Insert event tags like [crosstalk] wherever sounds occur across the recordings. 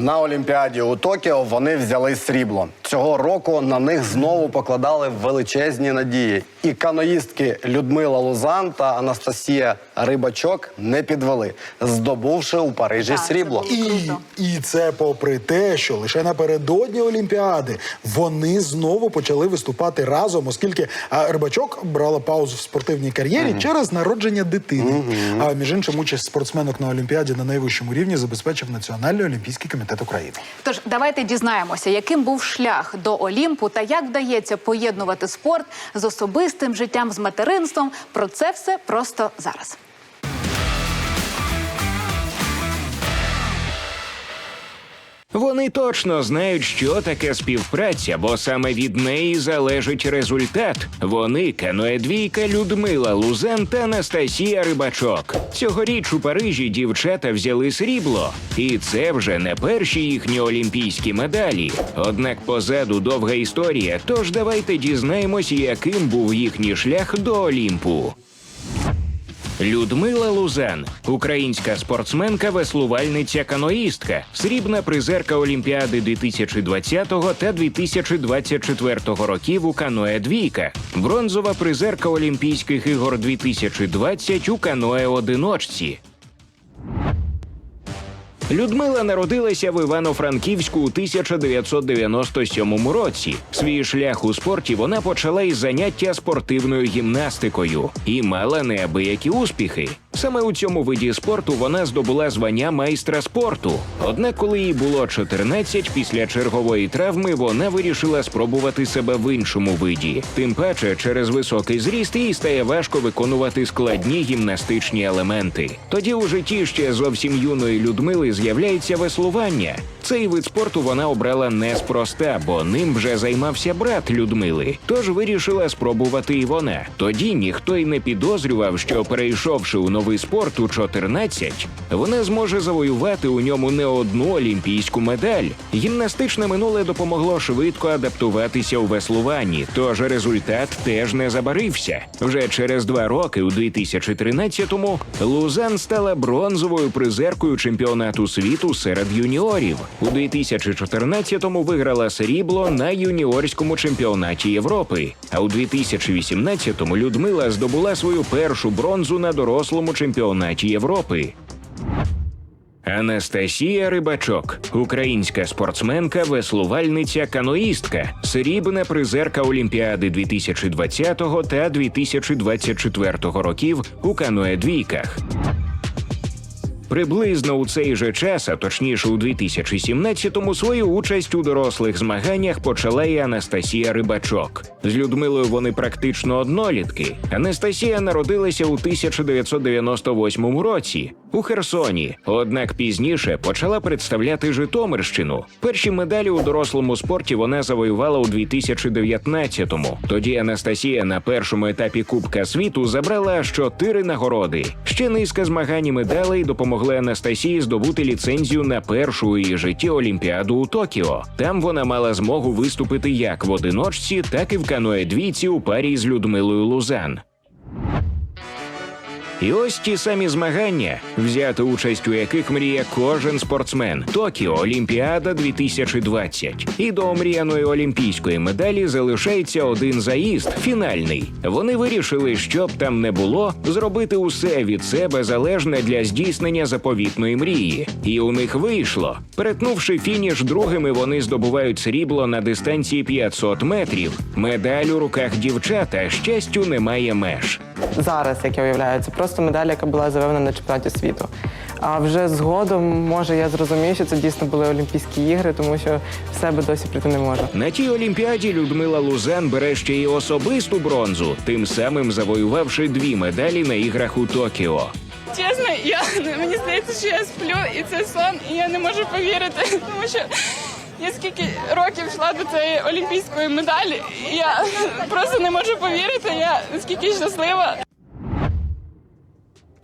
На Олімпіаді у Токіо вони взяли срібло. Цього року на них знову покладали величезні надії. І каноїстки Людмила Лузан та Анастасія Рибачок не підвели, здобувши у Парижі Так, срібло. було І, і це попри те, що лише напередодні Олімпіади вони знову почали виступати разом, оскільки Рибачок брала паузу в спортивній кар'єрі через народження дитини. А між іншим, участь спортсменок на Олімпіаді на найвищому рівні забезпечив Національний олімпійський комітет України. Тож давайте дізнаємося, яким був шлях до Олімпу та як вдається поєднувати спорт з особистим життям, з материнством. Про це все просто зараз. Вони точно знають, що таке співпраця, бо саме від неї залежить результат. Вони каноедвійка Людмила Лузен та Анастасія Рибачок. Цьогоріч у Парижі дівчата взяли срібло, і це вже не перші їхні олімпійські медалі. Однак позаду довга історія. Тож давайте дізнаємось, яким був їхній шлях до Олімпу. Людмила Лузан, українська спортсменка, веслувальниця, каноїстка, срібна призерка Олімпіади 2020 та 2024 років у каное двійка, бронзова призерка Олімпійських ігор 2020 у каное одиночці. Людмила народилася в Івано-Франківську у 1997 році. Свій шлях у спорті вона почала із заняття спортивною гімнастикою і мала неабиякі успіхи. Саме у цьому виді спорту вона здобула звання майстра спорту. Однак, коли їй було 14, після чергової травми вона вирішила спробувати себе в іншому виді. Тим паче, через високий зріст їй стає важко виконувати складні гімнастичні елементи. Тоді у житті ще зовсім юної Людмили з'являється веслування. Цей вид спорту вона обрала неспроста, бо ним вже займався брат Людмили. Тож вирішила спробувати і вона. Тоді ніхто й не підозрював, що перейшовши у новий спорт у 14, вона зможе завоювати у ньому не одну олімпійську медаль. Гімнастичне минуле допомогло швидко адаптуватися у веслуванні, тож результат теж не забарився. Вже через два роки, у 2013-му, Лузан стала бронзовою призеркою чемпіонату світу серед юніорів. У 2014-му виграла срібло на юніорському чемпіонаті Європи. А у 2018-му Людмила здобула свою першу бронзу на дорослому Європи. Анастасія Рибачок, українська спортсменка, веслувальниця, каноїстка, срібна призерка Олімпіади 2020 та 2024 років у каноедвійках. Приблизно у цей же час, а точніше у 2017-му, свою участь у дорослих змаганнях почала і Анастасія Рибачок. З Людмилою вони практично однолітки. Анастасія народилася у 1998 році у Херсоні. Однак пізніше почала представляти Житомирщину. Перші медалі у дорослому спорті вона завоювала у 2019-му. Тоді Анастасія на першому етапі Кубка світу забрала аж чотири нагороди. Ще низка змагань і медалей допомогли Анастасії здобути ліцензію на першу у її житті Олімпіаду у Токіо. Там вона мала змогу виступити як в одиночці, так і в каноедвійці у парі з Людмилою Лузан. І ось ті самі змагання, взяти участь у яких мріє кожен спортсмен. Токіо Олімпіада 2020. І до омріяної олімпійської медалі залишається один заїзд фінальний. Вони вирішили, що б там не було, зробити усе від себе залежне для здійснення заповітної мрії. І у них вийшло. Перетнувши фініш другими, вони здобувають срібло на дистанції 500 метрів. Медаль у руках дівчата щастю немає меж. Зараз, як я уявляю, це просто медаль, яка була заведена на чемпіонаті світу. А вже згодом, може, я зрозумію, що це дійсно були Олімпійські ігри, тому що в себе досі прийти не можу. На тій олімпіаді Людмила Лузан бере ще й особисту бронзу, тим самим завоювавши дві медалі на іграх у Токіо. Чесно, я мені здається, що я сплю, і це сон, і я не можу повірити, [laughs] тому що я скільки років йшла до цієї олімпійської медалі, я [laughs] просто не можу повірити. Я наскільки щаслива.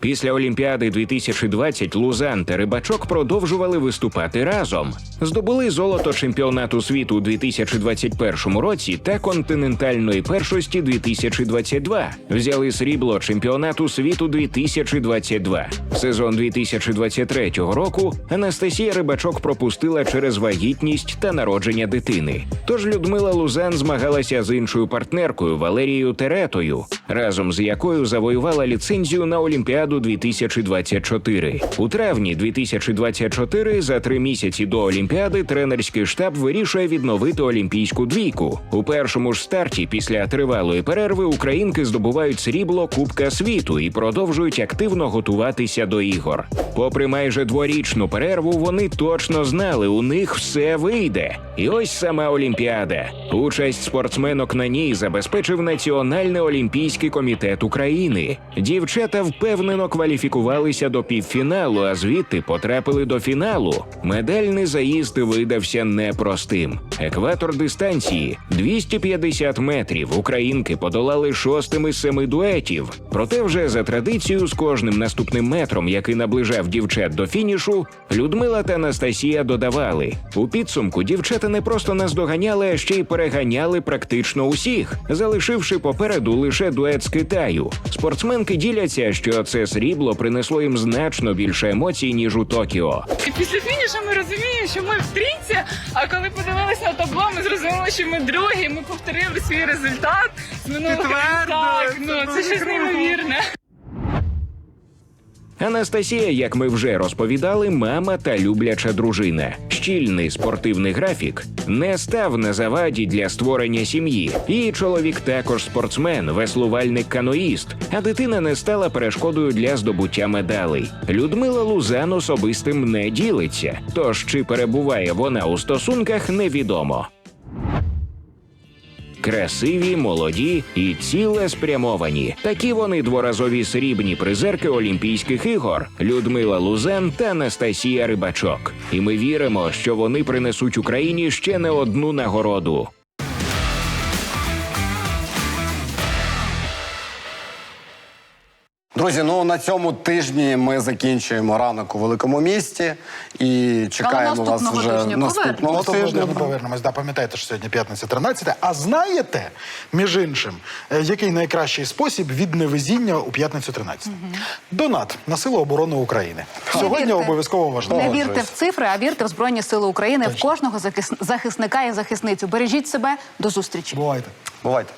Після Олімпіади 2020 Лузан та Рибачок продовжували виступати разом. Здобули золото чемпіонату світу у 2021 році та континентальної першості 2022. Взяли срібло чемпіонату світу 2022. Сезон 2023 року Анастасія Рибачок пропустила через вагітність та народження дитини. Тож Людмила Лузан змагалася з іншою партнеркою Валерією Теретою, разом з якою завоювала ліцензію на Олімпіаду 2024. У травні 2024, за три місяці до Олімпіади, тренерський штаб вирішує відновити олімпійську двійку. У першому ж старті після тривалої перерви українки здобувають срібло Кубка світу і продовжують активно готуватися до ігор. Попри майже дворічну перерву, вони точно знали, у них все вийде. І ось сама Олімпіада. Участь спортсменок на ній забезпечив Національний олімпійський комітет України. Дівчата впевнено кваліфікувалися до півфіналу, а звідти потрапили до фіналу. Медальний заїзд видався непростим. Екватор дистанції 250 метрів. Українки подолали шостим із семи дуетів. Проте, вже за традицією, з кожним наступним метром, який наближав дівчат до фінішу, Людмила та Анастасія додавали. У підсумку дівчата не просто наздоганяли, а ще й переганяли практично усіх, залишивши попереду лише дует з Китаю. Спортсменки діляться, що це срібло принесло їм значно більше емоцій ніж у Токіо. І після фінішу ми розуміємо, що ми в трійці, а коли подивилися на табло, ми зрозуміли, що ми другі, ми повторили свій результат з минулого Анастасія, як ми вже розповідали, мама та любляча дружина. Щільний спортивний графік не став на заваді для створення сім'ї. Її чоловік також спортсмен, веслувальник каноїст, а дитина не стала перешкодою для здобуття медалей. Людмила Лузан особистим не ділиться. Тож чи перебуває вона у стосунках, невідомо. Красиві, молоді і цілеспрямовані. Такі вони дворазові срібні призерки Олімпійських ігор Людмила Лузен та Анастасія Рибачок. І ми віримо, що вони принесуть Україні ще не одну нагороду. Друзі, ну на цьому тижні ми закінчуємо ранок у великому місті і чекаємо вас вже тижня наступного тижня. ми повернемось. Да, пам'ятайте, що сьогодні п'ятниця 13. А знаєте, між іншим, е, який найкращий спосіб від невезіння у п'ятницю 13? Донат на силу оборони України. Сьогодні вірте. обов'язково Не вірте в цифри, а вірте в Збройні Сили України, в кожного захис- захисника і захисницю. Бережіть себе. До зустрічі. Бувайте. Бувайте.